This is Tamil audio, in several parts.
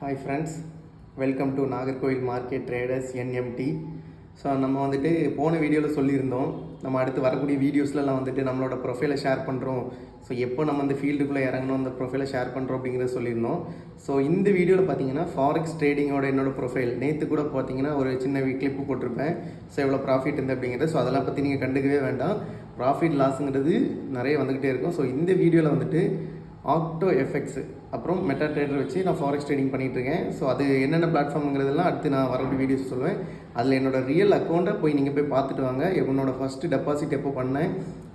Hi friends welcome to Nagercoil market traders NMT so நம்ம வந்துட்டு போன வீடியோவில் சொல்லியிருந்தோம் நம்ம அடுத்து வரக்கூடிய வீடியோஸ்லலாம் வந்துட்டு நம்மளோட ப்ரொஃபைலை ஷேர் பண்ணுறோம் ஸோ எப்போ நம்ம அந்த ஃபீல்டுக்குள்ளே இறங்கணும் அந்த ப்ரொஃபைலை ஷேர் பண்ணுறோம் அப்படிங்கிறத சொல்லியிருந்தோம். ஸோ இந்த வீடியோவில் பார்த்தீங்கன்னா ஃபாரெக்ஸ் ட்ரேடிங்கோட என்னோட ப்ரொஃபைல் நேற்று கூட பார்த்தீங்கன்னா ஒரு சின்ன கிளிப்பு போட்டிருப்பேன். ஸோ எவ்வளோ ப்ராஃபிட் இருந்து அப்படிங்கிறது. ஸோ அதெல்லாம் பற்றி நீங்கள் கண்டுக்கவே வேண்டாம். ப்ராஃபிட் லாஸுங்கிறது நிறைய வந்துக்கிட்டே இருக்கும். ஸோ இந்த வீடியோவில் வந்துட்டு ஆக்டோ எஃபெக்ட்ஸு அப்புறம் மெட்டா ட்ரேடர் வச்சு நான் ஃபாரெக்ஸ் ட்ரேடிங் பண்ணிகிட்ருக்கேன் ஸோ அது என்னென்ன பிளாட்ஃபார்ம்ங்கிறதெல்லாம் அடுத்து நான் வரக்கூடிய வீடியோஸ் சொல்லுவேன். அதில் என்னோட ரியல் அக்கௌண்ட்டை போய் நீங்கள் போய் பார்த்துட்டு வாங்க. என்னோட ஃபஸ்ட்டு டெபாசிட் எப்போ பண்ணேன்.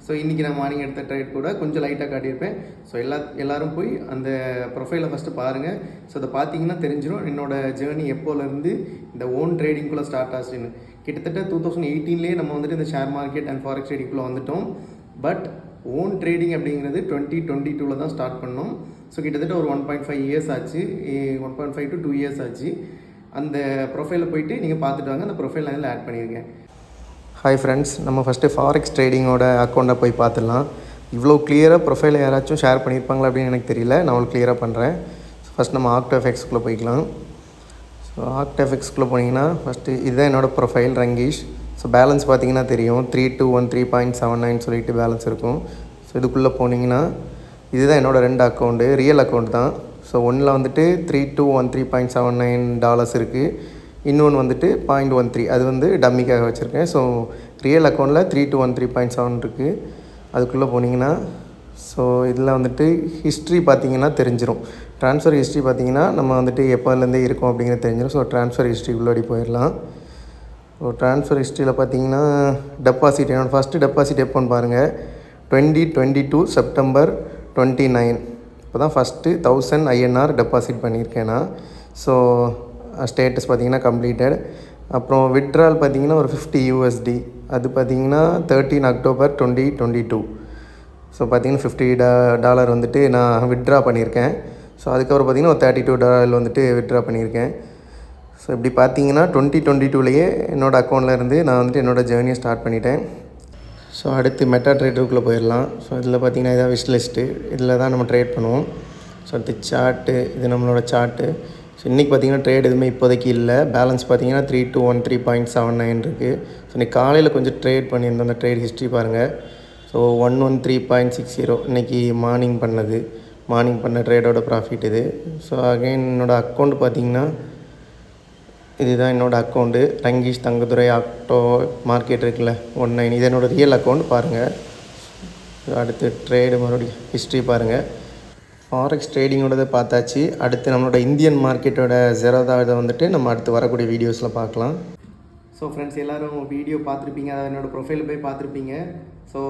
ஸோ இன்றைக்கி நான் மார்னிங் எடுத்த ட்ரேட் கூட கொஞ்சம் லைட்டாக காட்டியிருப்பேன். ஸோ எல்லா எல்லோரும் போய் அந்த ப்ரொஃபைலை ஃபஸ்ட்டு பாருங்கள் ஸோ அதை பார்த்தீங்கன்னா தெரிஞ்சிடும் என்னோட ஜேர்னி எப்போலேருந்து இந்த ஓன் ட்ரேடிங்குள்ளே ஸ்டார்ட் ஆச்சுன்னு. கிட்டத்தட்ட டூ தௌசண்ட் எயிட்டீன்லேயே நம்ம வந்துட்டு இந்த ஷேர் மார்க்கெட் அண்ட் ஃபாரெக்ஸ் ட்ரேடிங்குள்ளே வந்துட்டோம். பட் ஓன் ட்ரேடிங் அப்படிங்கிறது டுவெண்ட்டி டுவெண்ட்டி டூவில் தான் ஸ்டார்ட் பண்ணோம். ஸோ கிட்டத்தட்ட ஒரு ஒன் பாயிண்ட் ஃபைவ் இயர்ஸ் ஆச்சு. One point five to two years ஆச்சு. அந்த ப்ரொஃபைலில் போயிட்டு நீங்கள் பார்த்துட்டு வாங்க. அந்த ப்ரொஃபைல் அதில் ஆட் பண்ணியிருக்கேன். ஹாய் ஃப்ரெண்ட்ஸ் நம்ம ஃபஸ்ட்டு ஃபாரெக்ஸ் ட்ரேடிங்கோட அக்கௌண்ட்டை போய் பார்த்துடலாம். இவ்வளோ கிளியராக ப்ரொஃபைலை யாராச்சும் ஷேர் பண்ணியிருப்பாங்களா அப்படின்னு எனக்கு தெரியல. நான் அவ்வளோ கிளியராக பண்ணுறேன் ஃபஸ்ட் நம்ம ஆக்டோ எஃபெக்ட்ஸ்குள்ளே போய்க்கலாம். ஸோ ஆக்ட் எஃபெக்ட்ஸ்குள்ளே போனீங்கன்னா ஃபஸ்ட்டு இதுதான் என்னோடய ப்ரொஃபைல் ரங்கீஷ் ஸோ பேலன்ஸ் பார்த்தீங்கன்னா தெரியும். Three two one three point seven nine சொல்லிட்டு பேலன்ஸ் இருக்கும். ஸோ இதுக்குள்ளே போனீங்கன்னா இதுதான் என்னோடய ரெண்டு அக்கௌண்ட்டு ரியல் அக்கௌண்ட் தான். ஸோ ஒன்றில் வந்துட்டு three two one three point seven nine dollars இருக்குது இன்னொன்று வந்துட்டு பாயிண்ட் ஒன் த்ரீ அது வந்து டம்மிக்காக வச்சுருக்கேன். ஸோ ரியல் அக்கௌண்ட்டில் three two one three point seven இருக்குது அதுக்குள்ளே போனீங்கன்னா ஸோ இதில் வந்துட்டு ஹிஸ்ட்ரி பார்த்தீங்கன்னா தெரிஞ்சிடும் ட்ரான்ஸ்ஃபர் ஹிஸ்ட்ரி பார்த்தீங்கன்னா நம்ம வந்துட்டு எப்போலேருந்தே இருக்கோம் அப்படிங்கிறது தெரிஞ்சிடும் ஸோ ட்ரான்ஸ்ஃபர் ஹிஸ்ட்ரி உள்ளாடி போயிடலாம். ஸோ ட்ரான்ஸ்ஃபர் ஹிஸ்ட்ரியில் பார்த்தீங்கன்னா டெபாசிட் என்னோடய ஃபஸ்ட்டு டெபாசிட் எப்போன்னு பாருங்கள் twenty twenty two September twenty nine. இப்போ தான் ஃபஸ்ட்டு தௌசண்ட் ஐஎன்ஆர் டெபாசிட் பண்ணியிருக்கேன். நான் ஸோ ஸ்டேட்டஸ் பார்த்திங்கன்னா கம்ப்ளீட்டட் அப்புறம் விட்ரால் பார்த்தீங்கன்னா ஒரு ஃபிஃப்டி யூஎஸ்டி அது பார்த்தீங்கன்னா thirteen October twenty twenty two so பார்த்தீங்கன்னா ஃபிஃப்டி டா டாலர் வந்துட்டு நான் விட்ரா பண்ணியிருக்கேன். ஸோ அதுக்கப்புறம் பார்த்தீங்கன்னா ஒரு தேர்ட்டி டூ டாலர் வந்துட்டு விட்ரா பண்ணியிருக்கேன். ஸோ இப்படி பார்த்தீங்கன்னா டுவெண்ட்டி டுவெண்ட்டி டூலேயே என்னோடய அக்கௌண்ட்டில் இருந்து நான் வந்துட்டு என்னோடய ஜேர்னியை ஸ்டார்ட் பண்ணிட்டேன். ஸோ அடுத்து மெட்டா ட்ரேடருக்குள்ளே போயிடலாம். ஸோ இதில் பார்த்தீங்கன்னா இதான் விஷ் லிஸ்ட்டு இதில் தான் நம்ம ட்ரேட் பண்ணுவோம். ஸோ அடுத்து சார்ட்டு இது நம்மளோட சார்ட்டு ஸோ இன்றைக்கி பார்த்தீங்கன்னா ட்ரேட் எதுவுமே இப்போதைக்கு இல்லை. பேலன்ஸ் பார்த்தீங்கன்னா three two one three point seven nine இருக்குது ஸோ இன்றைக்கி காலையில் கொஞ்சம் ட்ரேட் பண்ணியிருந்தோம். அந்த ட்ரேட் ஹிஸ்ட்ரி பாருங்கள் so one one three point six zero இன்றைக்கி மார்னிங் பண்ணது. மார்னிங் பண்ண ட்ரேடோட ப்ராஃபிட் இது. ஸோ அகைன் என்னோடய அக்கௌண்ட் பார்த்தீங்கன்னா இதுதான் என்னோடய account Rangeesh Thangadurai Octa market இருக்குல்ல ஒன் நைன் இது என்னோடய ரியல் அக்கௌண்ட் பாருங்கள் அடுத்து ட்ரேடு மறுபடியும் ஹிஸ்ட்ரி பாருங்கள் ஃபாரெக்ஸ் ட்ரேடிங்கோடது பார்த்தாச்சு. அடுத்து நம்மளோட இந்தியன் மார்க்கெட்டோட ஜெரோதா இதை வந்துட்டு நம்ம அடுத்து வரக்கூடிய வீடியோஸில் பார்க்கலாம். ஸோ ஃப்ரெண்ட்ஸ் எல்லோரும் வீடியோ பார்த்துருப்பீங்க. அதாவது என்னோடய ப்ரொஃபைல் போய் பார்த்துருப்பீங்க. ஸோ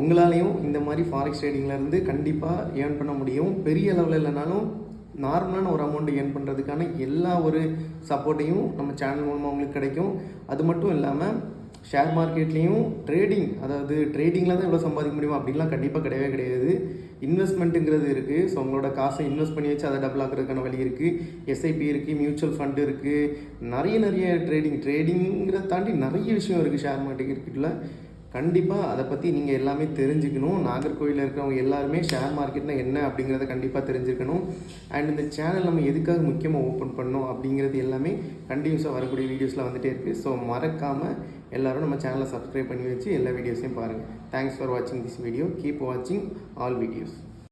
உங்களாலையும் இந்த மாதிரி ஃபாரெக்ஸ் ட்ரேடிங்லேருந்து கண்டிப்பாக ஏர்ன் பண்ண முடியும். பெரிய லெவலில் இல்லைனாலும் நார்மலான ஒரு அமௌண்ட்டு ஏர்ன் பண்ணுறதுக்கான எல்லா ஒரு சப்போர்ட்டையும் நம்ம சேனல் மூலமாக உங்களுக்கு கிடைக்கும். அது மட்டும் இல்லாமல் ஷேர் மார்க்கெட்லேயும் ட்ரேடிங் அதாவது ட்ரேடிங்கில் தான் எவ்வளோ சம்பாதிக்க முடியுமா அப்படின்லாம் கண்டிப்பாக கிடையவே கிடையாது. இன்வெஸ்ட்மெண்ட்டுங்கிறது இருக்குது ஸோ உங்களோட காசை இன்வெஸ்ட் பண்ணி வச்சு அதை டபுள் ஆக்கிறதுக்கான வழி இருக்குது எஸ்ஐபி இருக்குது மியூச்சுவல் ஃபண்டு இருக்குது நிறைய நிறைய ட்ரேடிங் ட்ரேடிங்கிறத தாண்டி நிறைய விஷயம் இருக்குது ஷேர் மார்க்கெட்டில் கண்டிப்பாக அதை பற்றி நீங்கள் எல்லாமே தெரிஞ்சுக்கணும். நாகர்கோவிலில் இருக்கிறவங்க எல்லாருமே ஷேர் மார்க்கெட்னா என்ன அப்படிங்கிறத கண்டிப்பாக தெரிஞ்சுக்கணும். அண்ட் இந்த சேனல் நம்ம எதுக்காக முக்கியமாக ஓப்பன் பண்ணோம் அப்படிங்கிறது எல்லாமே கண்டினியூஸாக வரக்கூடிய வீடியோஸில் வந்துகிட்டே இருக்குது ஸோ மறக்காமல் எல்லோரும் நம்ம சேனலை சப்ஸ்கிரைப் பண்ணி வச்சு எல்லா வீடியோஸையும் பாருங்கள் தேங்க்ஸ் ஃபார் வாட்சிங் திஸ் வீடியோ கீப் வாட்சிங் ஆல் வீடியோஸ்